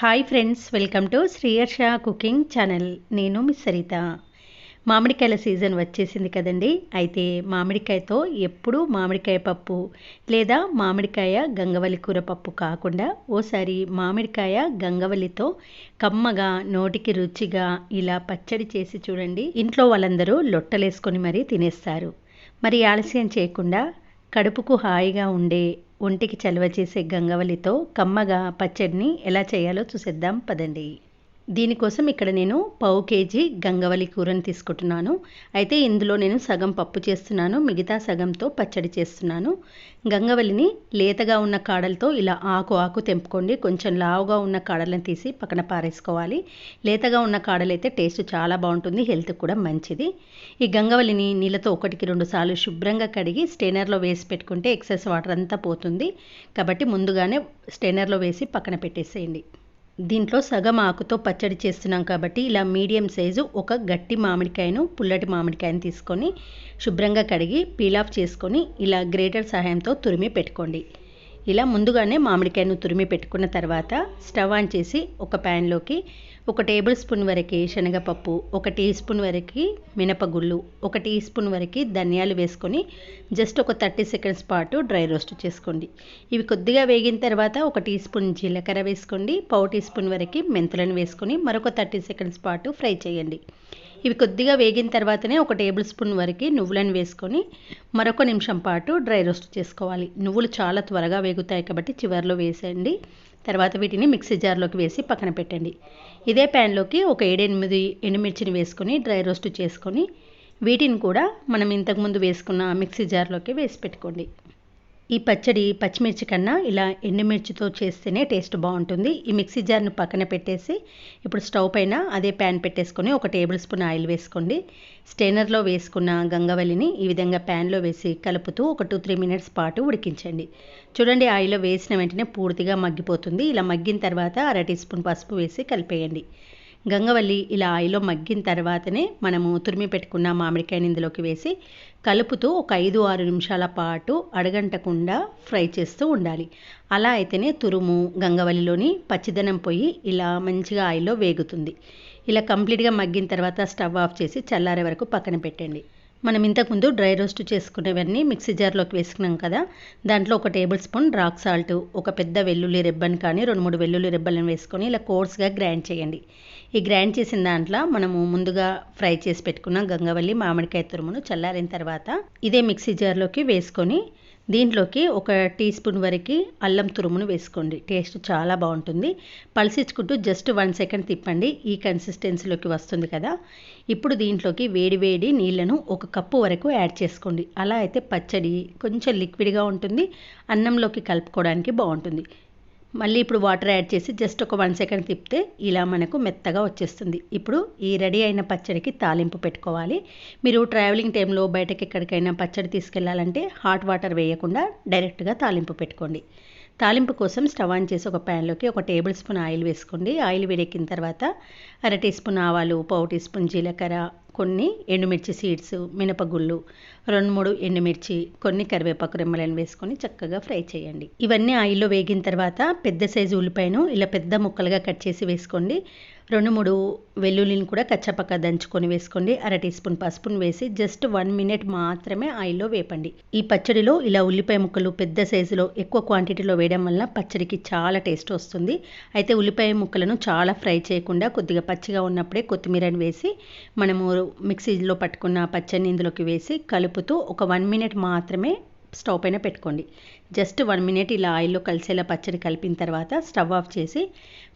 Hi friends welcome to Shriyarsha cooking channel నేను miss Saritha. మామిడికాయల season వచ్చేసింది కదండి. అయితే మామిడికాయతో ఎప్పుడూ మామిడికాయ పప్పు లేదా మామిడికాయ గంగవల్లి కూర పప్పు కాకుండా ఓసారి మామిడికాయ గంగవల్లితో కమ్మగా నోటికి రుచిగా ఇలా పచ్చడి చేసి చూడండి. ఇంట్లో వాళ్ళందరూ లొట్టలేసుకొని మరీ తినేస్తారు. మరి ఆలస్యం చేయకుండా కడుపుకు హాయిగా ఉండే ఒంటికి చలవ చేసే గంగవల్లితో కమ్మగా పచ్చడిని ఎలా చేయాలో చూసేద్దాం పదండి. దీనికోసం ఇక్కడ నేను పావు కేజీ గంగవల్లి కూరని తీసుకుంటున్నాను. అయితే ఇందులో నేను సగం పప్పు చేస్తున్నాను మిగతా సగంతో పచ్చడి చేస్తున్నాను. గంగవల్లిని లేతగా ఉన్న కాడలతో ఇలా ఆకు ఆకు తెంపుకోండి. కొంచెం లావుగా ఉన్న కాడలను తీసి పక్కన పారేసుకోవాలి. లేతగా ఉన్న కాడలైతే టేస్ట్ చాలా బాగుంటుంది హెల్త్ కూడా మంచిది. ఈ గంగవల్లిని నీళ్ళతో ఒకటికి రెండు సార్లు శుభ్రంగా కడిగి స్టెయినర్లో వేసి పెట్టుకుంటే ఎక్సెస్ వాటర్ అంతా పోతుంది. కాబట్టి ముందుగానే స్టెయినర్లో వేసి పక్కన పెట్టేసేయండి. దీంట్లో సగం ఆకుతో పచ్చడి చేస్తున్నాం కాబట్టి ఇలా మీడియం సైజు ఒక గట్టి మామిడికాయను పుల్లటి మామిడికాయను తీసుకొని శుభ్రంగా కడిగి పీల్ ఆఫ్ చేసుకొని ఇలా గ్రేటర్ సహాయంతో తురిమి పెట్టుకోండి. ఇలా ముందుగానే మామిడికాయను తురిమి పెట్టుకున్న తర్వాత స్టవ్ ఆన్ చేసి ఒక ప్యాన్లోకి ఒక టేబుల్ స్పూన్ వరకు శనగపప్పు ఒక టీ స్పూన్ వరకు మినపగుళ్ళు ఒక టీ స్పూన్ వరకు ధనియాలు వేసుకొని జస్ట్ ఒక థర్టీ సెకండ్స్ పాటు డ్రై రోస్ట్ చేసుకోండి. ఇవి కొద్దిగా వేగిన తర్వాత ఒక టీ స్పూన్ జీలకర్ర వేసుకోండి పావు టీ స్పూన్ వరకు మెంతులను వేసుకొని మరొక థర్టీ సెకండ్స్ పాటు ఫ్రై చేయండి. ఇవి కొద్దిగా వేగిన తర్వాతనే ఒక టేబుల్ స్పూన్ వరకు నువ్వులను వేసుకొని మరొక నిమిషం పాటు డ్రై రోస్ట్ చేసుకోవాలి. నువ్వులు చాలా త్వరగా వేగుతాయి కాబట్టి చివరిలో వేసేయండి. తర్వాత వీటిని మిక్సీ జార్లోకి వేసి పక్కన పెట్టండి. ఇదే ప్యాన్లోకి ఒక ఏడెనిమిది ఎండుమిర్చిని వేసుకొని డ్రై రోస్ట్ చేసుకొని వీటిని కూడా మనం ఇంతకుముందు వేసుకున్న మిక్సీ జార్లోకి వేసి పెట్టుకోండి. ఈ పచ్చడి పచ్చిమిర్చి కన్నా ఇలా ఎండుమిర్చితో చేస్తేనే టేస్ట్ బాగుంటుంది. ఈ మిక్సీ జార్ను పక్కన పెట్టేసి ఇప్పుడు స్టవ్ పైన అదే ప్యాన్ పెట్టేసుకొని ఒక టేబుల్ స్పూన్ ఆయిల్ వేసుకోండి. స్టెయినర్లో వేసుకున్న గంగవల్లిని ఈ విధంగా ప్యాన్లో వేసి కలుపుతూ ఒక టూ త్రీ మినిట్స్ పాటు ఉడికించండి. చూడండి ఆయిల్లో వేసిన వెంటనే పూర్తిగా మగ్గిపోతుంది. ఇలా మగ్గిన తర్వాత అర టీ స్పూన్ పసుపు వేసి కలిపేయండి. గంగవల్లి ఇలా ఆయిలో మగ్గిన తర్వాతనే మనము తురిమి పెట్టుకున్న మామిడికాయని ఇందులోకి వేసి కలుపుతూ ఒక ఐదు ఆరు నిమిషాల పాటు అడగంటకుండా ఫ్రై చేస్తూ ఉండాలి. అలా అయితేనే తురుము గంగవల్లిలోని పచ్చిదనం పోయి ఇలా మంచిగా ఆయిల్లో వేగుతుంది. ఇలా కంప్లీట్గా మగ్గిన తర్వాత స్టవ్ ఆఫ్ చేసి చల్లారే వరకు పక్కన పెట్టండి. మనం ఇంతకుముందు డ్రై రోస్ట్ చేసుకునేవన్నీ మిక్సీ జార్లోకి వేసుకున్నాం కదా. దాంట్లో ఒక టేబుల్ స్పూన్ రాక్ సాల్ట్ ఒక పెద్ద వెల్లుల్లి రెబ్బన్ కానీ రెండు మూడు వెల్లుల్లి రెబ్బలను వేసుకొని ఇలా కోర్స్గా గ్రైండ్ చేయండి. ఈ గ్రైండ్ చేసిన దాంట్లో మనము ముందుగా ఫ్రై చేసి పెట్టుకున్న గంగవల్లి మామిడికాయ తురుమును చల్లారిన తర్వాత ఇదే మిక్సీ జార్లోకి వేసుకొని దీంట్లోకి ఒక టీ స్పూన్ వరకు అల్లం తురుమును వేసుకోండి. టేస్ట్ చాలా బాగుంటుంది. పలిసించుకుంటూ జస్ట్ వన్ సెకండ్ తిప్పండి. ఈ కన్సిస్టెన్సీలోకి వస్తుంది కదా. ఇప్పుడు దీంట్లోకి వేడి వేడి నీళ్ళను ఒక కప్పు వరకు యాడ్ చేసుకోండి. అలా అయితే పచ్చడి కొంచెం లిక్విడ్గా ఉంటుంది. అన్నంలోకి కలుపుకోవడానికి బాగుంటుంది. మళ్ళీ ఇప్పుడు వాటర్ యాడ్ చేసి జస్ట్ ఒక వన్ సెకండ్ తిప్పితే ఇలా మనకు మెత్తగా వచ్చేస్తుంది. ఇప్పుడు ఈ రెడీ అయిన పచ్చడికి తాలింపు పెట్టుకోవాలి. మీరు ట్రావెలింగ్ టైంలో బయటకి ఎక్కడికైనా పచ్చడి తీసుకెళ్ళాలంటే హాట్ వాటర్ వేయకుండా డైరెక్ట్గా తాలింపు పెట్టుకోండి. తాలింపు కోసం స్టవ్ ఆన్ చేసి ఒక ప్యాన్లోకి ఒక టేబుల్ స్పూన్ ఆయిల్ వేసుకోండి. ఆయిల్ వేడెక్కిన తర్వాత అర టీ స్పూన్ ఆవాలు పావు టీ స్పూన్ జీలకర్ర కొన్ని ఎండుమిర్చి సీడ్స్ మినపగుళ్ళు రెండు మూడు ఎండుమిర్చి కొన్ని కరివేపాకు రెమ్మలను వేసుకొని చక్కగా ఫ్రై చేయండి. ఇవన్నీ ఆయిల్లో వేగిన తర్వాత పెద్ద సైజు ఉల్లిపాయను ఇలా పెద్ద ముక్కలుగా కట్ చేసి వేసుకోండి. రెండు మూడు వెల్లుల్లిని కూడా కచ్చపక్క దంచుకొని వేసుకోండి. అర టీ స్పూన్ పసుపును వేసి జస్ట్ వన్ మినిట్ మాత్రమే ఆయిల్లో వేపండి. ఈ పచ్చడిలో ఇలా ఉల్లిపాయ ముక్కలు పెద్ద సైజులో ఎక్కువ క్వాంటిటీలో వేయడం వల్ల పచ్చడికి చాలా టేస్ట్ వస్తుంది. అయితే ఉల్లిపాయ ముక్కలను చాలా ఫ్రై చేయకుండా కొద్దిగా పచ్చిగా ఉన్నప్పుడే కొత్తిమీరని వేసి మనము మిక్సీలో పట్టుకున్న పచ్చడిని ఇందులోకి వేసి కలుపుతూ ఒక వన్ మినిట్ మాత్రమే స్టవ్ పైన పెట్టుకోండి. జస్ట్ వన్ మినిట్ ఇలా ఆయిల్లో కలిసేలా పచ్చడి కలిపిన తర్వాత స్టవ్ ఆఫ్ చేసి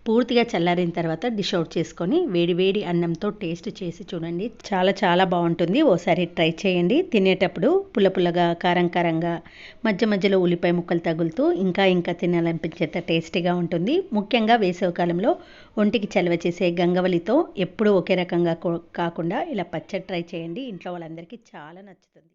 పూర్తిగా చల్లారిన తర్వాత డిష్ అవుట్ చేసుకొని వేడి వేడి అన్నంతో టేస్ట్ చేసి చూడండి. చాలా చాలా బాగుంటుంది. ఓసారి ట్రై చేయండి. తినేటప్పుడు పుల్ల పుల్లగా కారం కారంగా మధ్య మధ్యలో ఉల్లిపాయ ముక్కలు తగులుతూ ఇంకా ఇంకా తినాలనిపించేంత టేస్టీగా ఉంటుంది. ముఖ్యంగా వేసవికాలంలో ఒంటికి చలవ చేసే గంగవలితో ఎప్పుడూ ఒకే రకంగా కాకుండా ఇలా పచ్చడి ట్రై చేయండి. ఇంట్లో వాళ్ళందరికీ చాలా నచ్చుతుంది.